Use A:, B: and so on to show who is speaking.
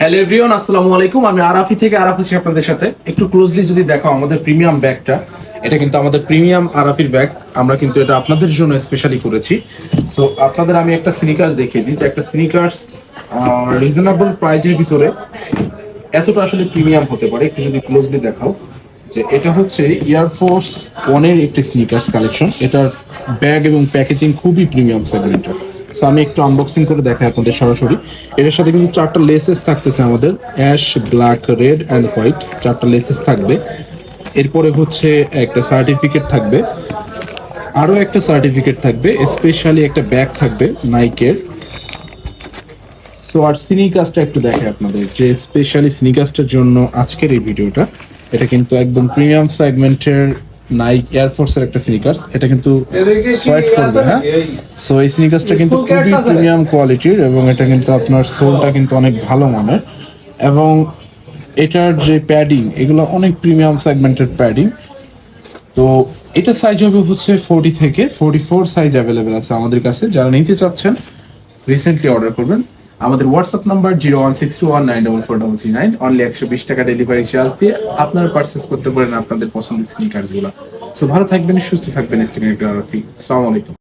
A: Hello everyone আসসালামু আলাইকুম। আমি আরাফি থেকে আরাফ আছি আপনাদের সাথে। একটু ক্লোজলি যদি দেখো আমাদের প্রিমিয়াম ব্যাগটা, এটা কিন্তু আমাদের প্রিমিয়াম আরাফির ব্যাগ। আমরা কিন্তু এটা আপনাদের জন্য স্পেশালি করেছি। সো আপনাদের আমি একটা স্নিকার্স দেখিয়ে দিই যে একটা স্নিকার্স রিজনেবল প্রাইজের ভিতরে এতটা আসলে প্রিমিয়াম হতে পারে। একটু যদি ক্লোজলি দেখাও যে এটা হচ্ছে এয়ারফোর্স ওয়ানের একটি স্নিকার্স কালেকশন এটার ব্যাগ এবং প্যাকেজিং খুবই প্রিমিয়াম সেগমেন্টের সো আমি একটু আনবক্সিং করে দেখাই আপনাদের সরাসরি। এটার সাথে কিন্তু চারটা লেসেস থাকতেছে আমাদের। Ash black red and white চারটা লেসেস থাকবে। এরপরে হচ্ছে একটা সার্টিফিকেট থাকবে। আরও একটা সার্টিফিকেট থাকবে। স্পেশালি একটা ব্যাগ থাকবে নাইকের সো আর স্নিকাসটা একটু দেখে আপনাদের। যে স্পেশালি স্নিকাসটার জন্য আজকের এই ভিডিওটা, এটা কিন্তু একদম প্রিমিয়াম সেগমেন্টের নাইক এয়ারফোর্সের একটা স্নিকার্স এটা কিন্তু সোয়েট করবে হ্যাঁ? সো এই স্নিকার্সটা কিন্তু খুবই প্রিমিয়াম কোয়ালিটির এবং এটা কিন্তু আপনার সোলটা কিন্তু অনেক ভালো মানের। এবং এটার যে প্যাডিং এগুলো অনেক প্রিমিয়াম সেগমেন্টের প্যাডিং তো এটা সাইজ হবে হচ্ছে ফোর্টি থেকে ফোর্টি ফোর সাইজ অ্যাভেলেবেল আছে আমাদের কাছে। যারা নিতে চাচ্ছেন রিসেন্টলি অর্ডার করবেন। আমাদের WhatsApp number zero one six two one nine double four double three nine only একশো বিশ টাকা ডেলিভারি চার্জ দিয়ে আপনারা পার্সেস করতে পারেন আপনাদের পছন্দের স্নিকারগুলো সো ভালো থাকবেন, সুস্থ থাকবেন স্টিকার আসসালামু আলাইকুম।